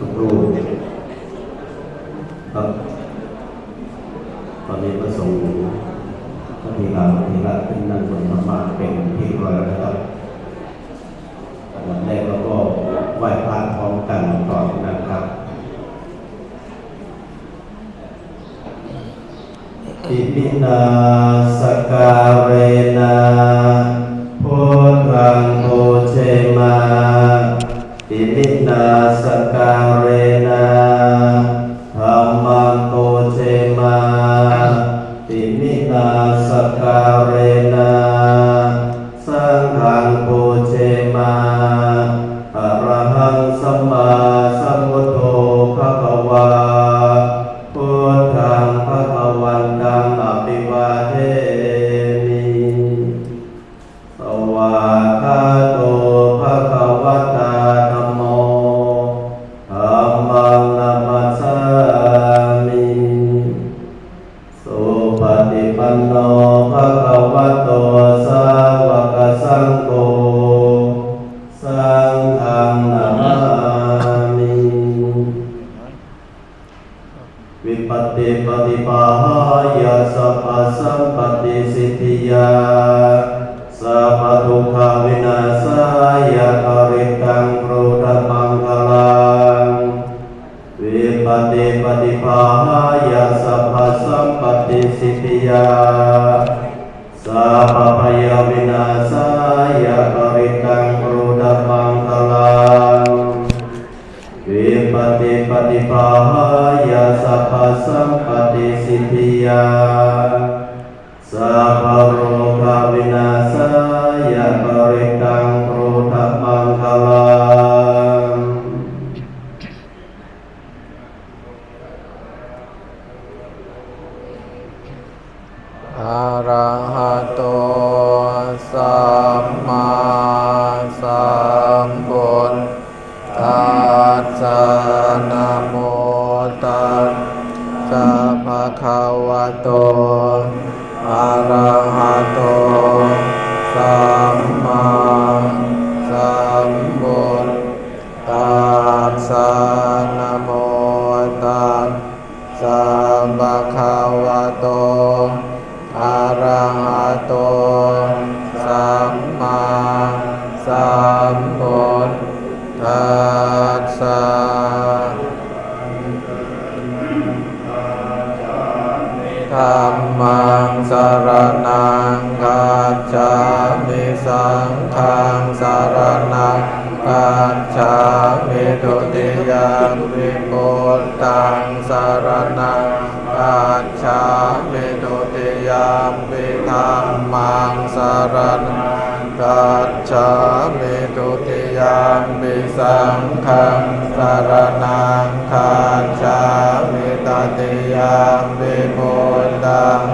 ทุกรูปครับตอนนี้พระสงฆ์พระธีราพระธีระขึ้นนั่งบนธรรมะเป็นที่เรียบร้อยแล้วนะครับอันแรกเราก็ไหว้พระพร้อมกันก่อนนะครับอิมิ อิ สั สัมปติสิทธิยาสัพพโรคาวินาศายาปริตัง Sampai ปิพุทธังสารนังกัจฉามิตุติยามปิธัมมังสารนังกัจฉามิตุติยามปิสังฆังสารนังกัจฉามิตติยามปิพุทธัง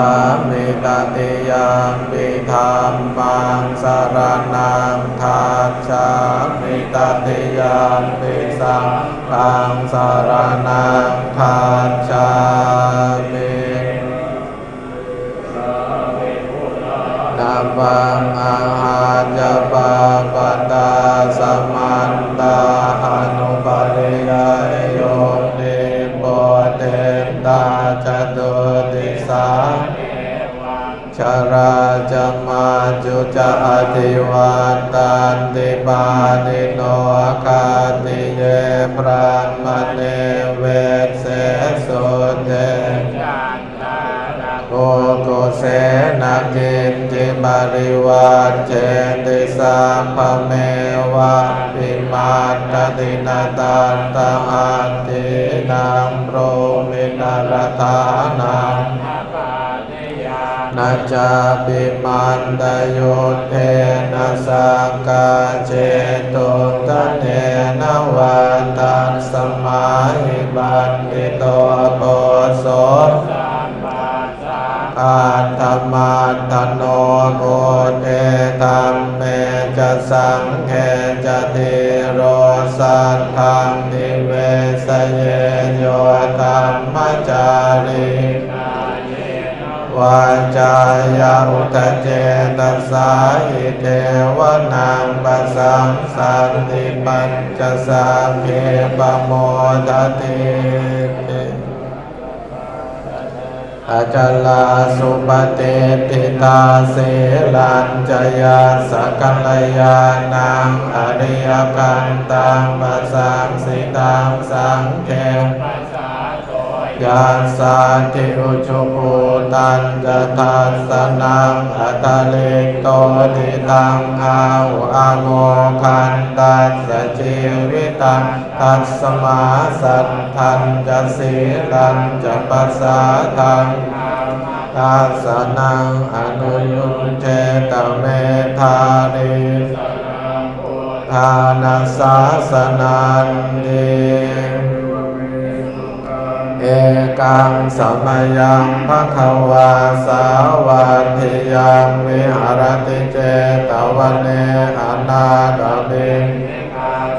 ามิตติยามปิธรรมังสารนังคาชามิตติยามปิสังฆังสารนังคาชามินาบังอาหารจปา ราจมาจุจะอธิวันตันติปานิโนคาติเยปรามเนเวสเสสุเทโกโกเสนากินจิบาริวาเจติสามภเมวะปิมาตตินาตันตหันตินังโรมินาลธานัง นาจาปิมันตโยเทนะสังกาเจตุตเนนะวันตัสสมาหิบันติโตโกโสอาตมันตโนโกเตตัมเมจะสังเขจะติโรสันทังนิเวสเยโยธรรมจาริโอ วาจายาอุตเจตสาหิเทวนังปัสสังสันติปัญจสาเกปโมทติอาจลาสุปฏิทิตาเสลันจยาสกัลยานังอริยกันตังปัสสังสิตังสังเก ยาสาติอุจุปูตันจะทัสสนังอัตเลกโตติตังอาหุอาโมคันตัสสะชีวิตังตัสสมาสัทธันจะสีลันจะปัสสาทังทัสสนังอนุยุงเจตเมธานิทานาสาสนันติ เอกังสมยังภะคะวาสาวัติยังวิหารติเจตวันเนอนาตบิน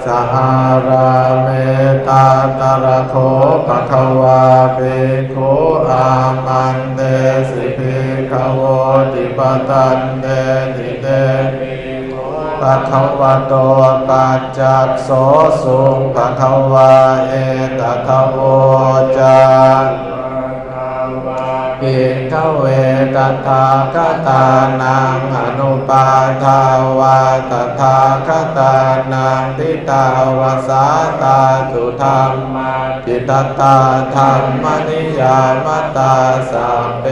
สหาราเมตาตระโคภะคะวาภิกขุอามันเตสิภิกขโวติปตันเตติเต ปะคะวะโตปัจจักโสสุงปะคะวะเอตทะโวจาปิกเวตถาคตานังอนุปาทาวาตถาคตานังทิตาวสาตาสุธรรมจิตตาธรรมนิยามตาสัพเพ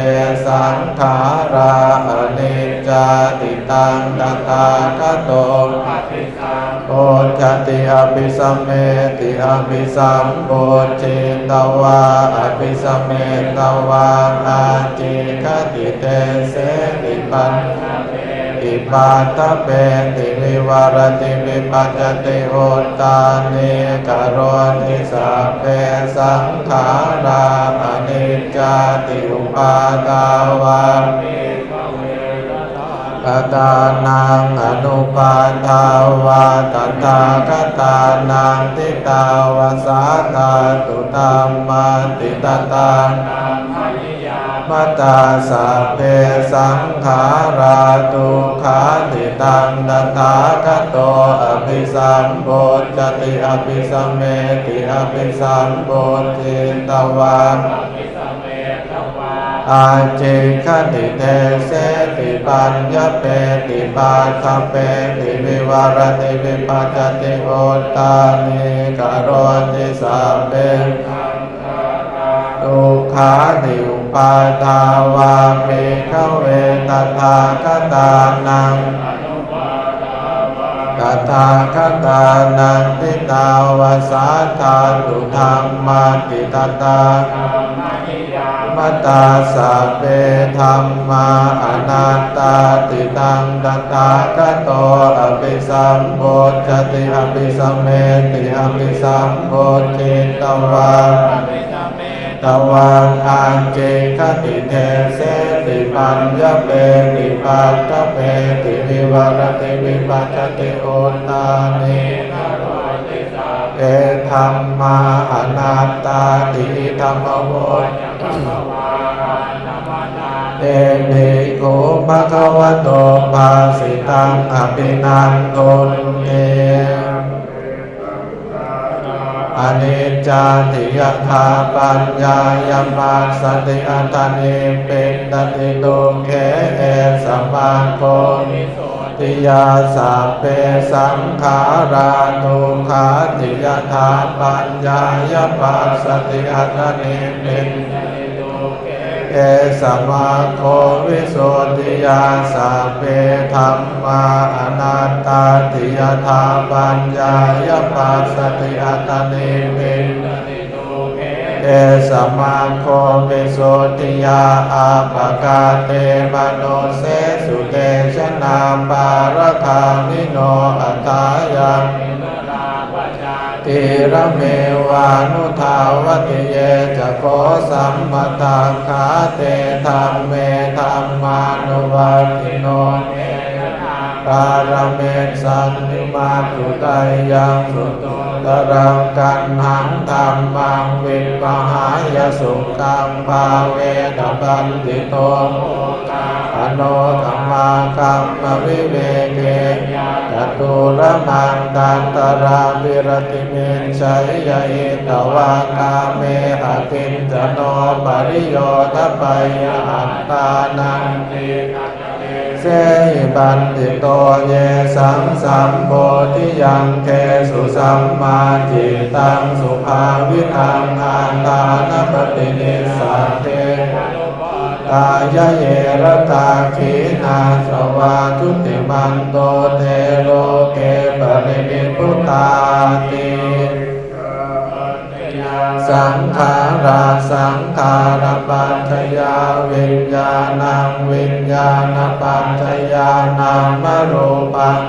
สังขาราอนิจจาติตังตถาคโตโอชติอภิสัมเมติอภิสัมโบจินตวาอภิสัมเมตวาอาจิคติเตเสติปันติปาตะเปติวิวารติวิปัจจติโอตานิกโรนิสัพเพสังขาราอนิจจติอุปาตาวา กตานังอนุปาทาวาตถาคตานังทิตาวาสาตาตุตามมาติตตังมัตตาสัพเพสังขาราตุขาติตังตถาคตโตอภิสัมโพจติอภิสัมเมติอภิสัมโพธิตวา อาเจคติเตเสติปัญญเปติปาคเปติวิวารติวิปัจติโอตานิกโรติสัพเพทุกขาติอุปาทาวาปิขเวตถาคตานังตาคตานันติตาวสาธาตุธรรมาติตตา มัตตาสัพเพธรรมาอนัตตาติตังตถาคตโตอภิสัมโพชติอภิสัมเมติอภิสัมโพธิตวาตวังอังเจคติเทเสติปัญญเปติปัตตเปติวิวรติวิปัจจติโอตานิ เอธรรมาอนัตตาติธรรมโวเอภิกภะคะวะโตภาสิตังอภินันโทเตอนิจจาติยถาปัญญายมัสสติอัตตานิเป็นตติตุเขเอสัมมาโค ติยาสัพเพสังขารานุขาติยถาปัญญายมัสสติอัตตานิเป็นเอสมาโควิโสุทธิยาสัพเพธรรมาอนัตตาติยธาปัญญายปัสสติอัตตานิวิน เอสมาโควิสุทธิยาอาปกาเตมโนเสสุเตชนาปารคามิโนอัตายังติระเมวานุทาวติเยจะโคสัมปทาคาเตธรรมเมธรรมานุวัติโนเการเมสันนิมาตุไตยังสุตุตรังกันหังธรรมังวิปหายสุขังภาเวตปันติโตอโนธรรมาคัมมวิเวเกจตุระมังตันตราวิรติเมชัยยอิตวากาเมหตินจโนปริโยทปยอัตตานัง เสหิปันติโตเยสังสัมโพธิยังเทสุสัมมาจิตังสุภาวิทังอาตานปฏินิสัตเทกายเยรตาขีนาสวาทุติมันโตเทโลเกปรินิพุตาติ สังขาราสังขารปัจจยาวิญญาณังวิญญาณปัจจยานามรูปัง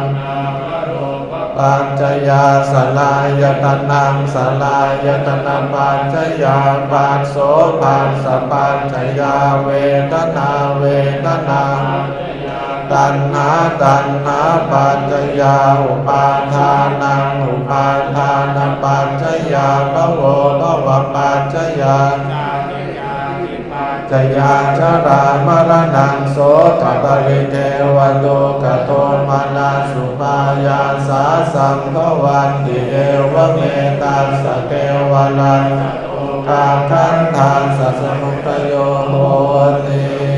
ปัจจยาสลายตนังสลายตนะปัจจยาปัสโสปัสสปัจจยาเวทนาเวทนา ตัณหาตัณหาปัจจยาอุปาทานังอุปาทานปัจจยาภโวภวปัจจยาจยาชรามรณังโสตปริเทวโตกโตมนาสุปายาสาสังฆวันติเอวเมตัสเทวนังกาคันทานสัสมุตโยโหติ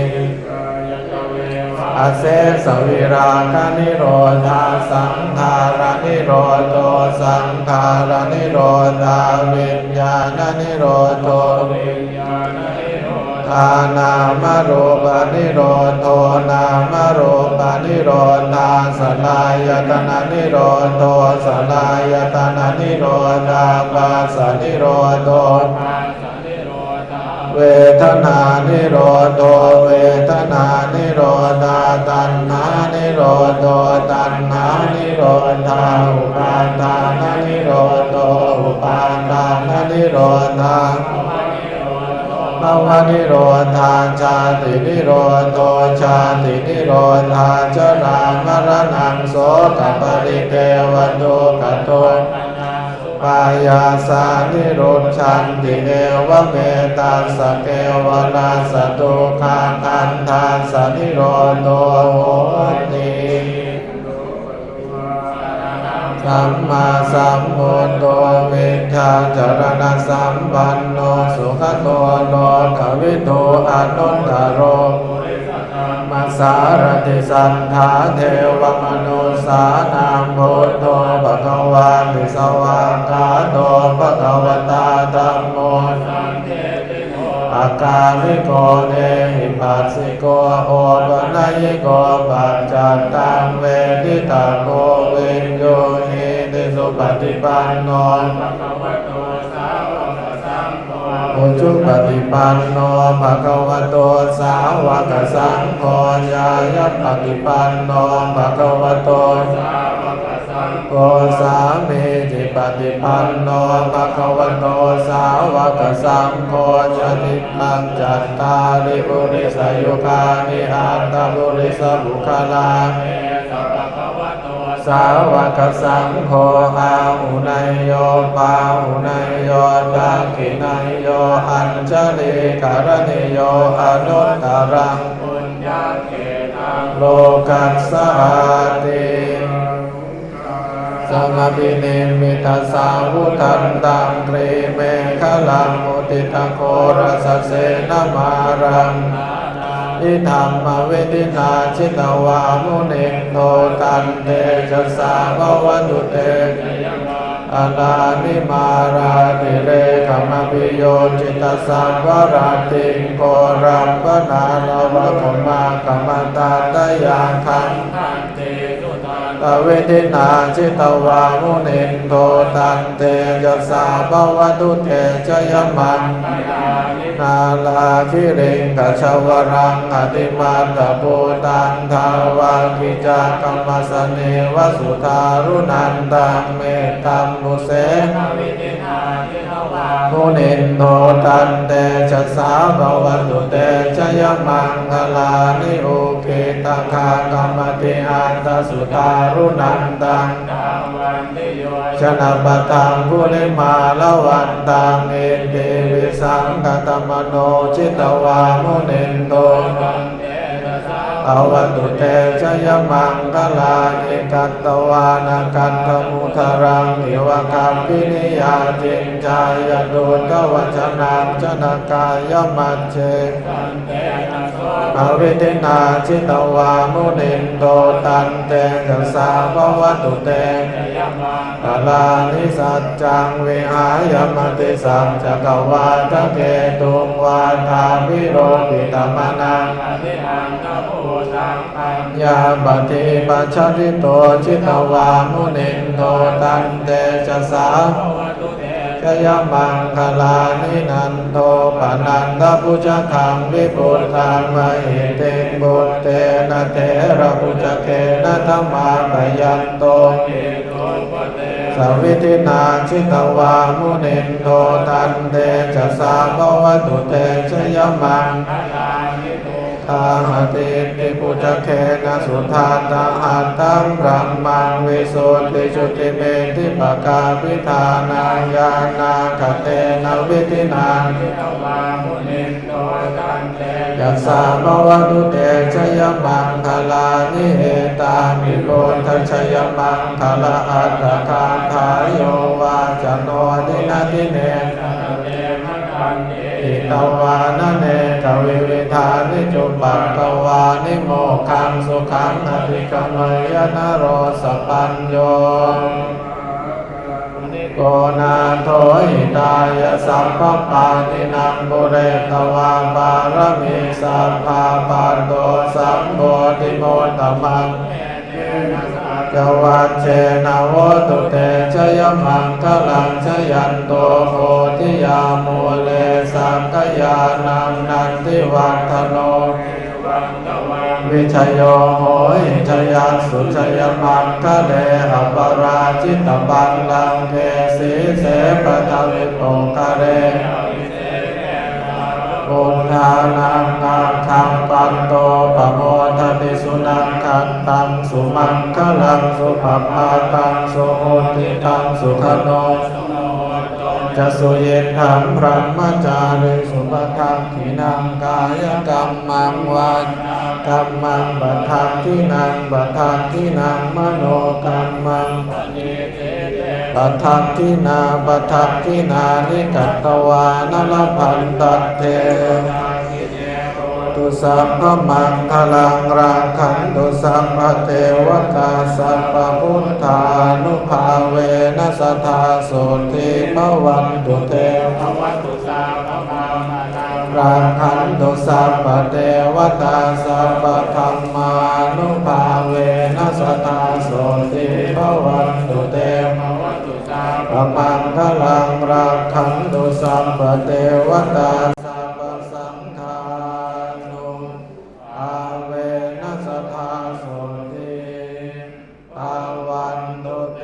อาเสสวิราคานิโรธาสังขารานิโรโตสังขารานิโรธาวิญญาณนิโรโตวิญญาณนิโรธานามรูปนิโรโทนามรูปนิโรธาสลายตนะนิโรโทสลายตนะนิโรธาปัสสนิโรโต เวทนานิโรโตเวทนานิโรธาตัณหานิโรโตตัณหานิโรธาอุปาทานนิโรโตอุปาทานนิโรธาภาวะนิโรธาชาตินิโรโตชาตินิโรธาจรามรณังโสตปริเทวโตกโต ปายาสานิโรชันติเอวเมตัสเกวนาสตุคาคันทาสนิโรโตโหติสัมมาสัมพุทโธวิชาจารณะสัมปันโนสุขโตโลกวิโตอนุตตโรม สารติสันธาเทวมนุสานังพุทโธภะคะวาติสวากาโตภะคะวตาธัมโมสังเกติโกอาการิโกเนหิปัสสิโกโอปนัยโกปัจจัตตังเวทิตาโกเวินโยหิติสุปฏิปันโน อุชุปฏิปันโนภะคะวะโตสาวกสังโฆญาญปฏิปันโนภะคะวะโตสาวกสังโฆสามีจิปฏิปันโนภะคะวะโตสาวกสังโฆจติปังจัตตาริปุริสยุคานิอัตตบุริสบุคลา สาวกสังโฆอาหุนายโยปาหุนายโยตักขินายโยอัญชลิกรณิโยอนุตตรังปุญญาเกตังโลกัสสาติสังฆปิเนมิตาสาวุทันตังตรีเมฆลังมุติตโครสเสนมารัง อิธรรมเวทินาชิตวามุนิโตตันเตชะสาภวัตุเตอาลานิมาราติเรขมปิโยจิตสัมวราติงโกรัมปนาลวะขมาขมตาตยังคังทันเตุตเวทินาชิตวามุนินโทตันเตจะสาภวตุเตชยมัน นาลาคิริงกัชวรังอติมาตปูตันทาวากิจากรรมสเนวสุทารุนันตังเมตตัมมุเสมุนินโทตันเตชะสาภวันตุเตชยมังคลานิโอเคตังคากรรมติอันตสุตารุนันตังชนะปะตังกุลิมาลวันตังเอเตวิสังกตมมโนจิตวามุนินโต อวันตุเตชยมังคลานิกัตตวานาคันธมุทรังอิวกัมปินิยาจินจายดุลกวัจนังชนกายมัจเจอวิทินาชิตวามุนินโตตันเตจัสสาภวตุเตกาลานิสัจจังวิหายมติสัจจกวาทะเกตุงวาทาวิโรปิตมนังยาปฏิปัชริโตชิตวามุนินโตตันเตจสาชยมังคลานินันโทปนันทพุชคังวิปุตังมหิเตงบุตเตนะเทระพุชเกนะธรรมาปยันโตสวิทินาชิตวามุนินโทตันเตจะสาภวตุเตชยมังทา หติติปุจเขนะสุทาตังหัตตังบรมมังวิสุทธิจุติเมติปกาพิธานาญาณาคเตนะวิธินานยัสสะภวตุเตชยมังคลานิเหตามิโกทัชยมังคลาอัตตะคาทายโยวาจโนดินาทิเนอิตวานเนกวิวิธานิจุปัตตวานิโมคังสุขังอภิกมยนโรสปัญโยโกนาโทหิตายสัพพปานินังบุเรตวาบารมีสัพพาปันโตสัมโพธิโมตตมัง กวัจเจนะโวตุเตชยมังคลังชยันโตโพธิยาโมเลสังกยานังนันทิวัฒโนวิชโยโหยชยัสุชยมังคะเลอปราชิตบัลลังเกสีเสปทวิโปคะเร ปุณธานังนาคังปันโตปะโมทติสุนังคันตังสุมังคลังสุภพาตังสุโหติตังสุขโนจะสุเยถังพระมจาริสุปทังขีนังกายกรรมังวันกรรมังบัตทังที่นังบัตทังที่นังมโนกรรมังปั ททักทินาปัทักทินานิกัตตวานลพันตัตเทตุสัพพมังคลังรังขันตุสัพพเทวตาสัพพพุทธานุภาเวนัสธาสุทิภวันตุเตรังขันตุสัพพเทวตาสัพพธรรมานุภาเวนัสธาสุทิภวันตุเต มังคลังรักขันตุสัมปเทวตาสัพพสังฆานุอาเวนัสทธาสุติภาวันตุเต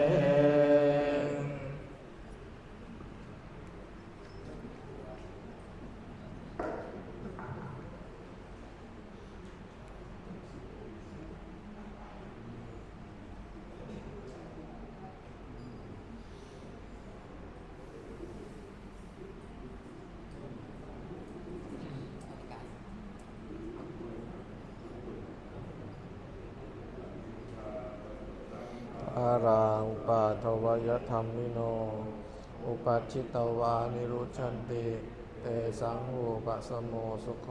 อารังปาทวยธรรมิโน อุปัชิตวานิรุชันติ เตสังหูปะสมโมสุโค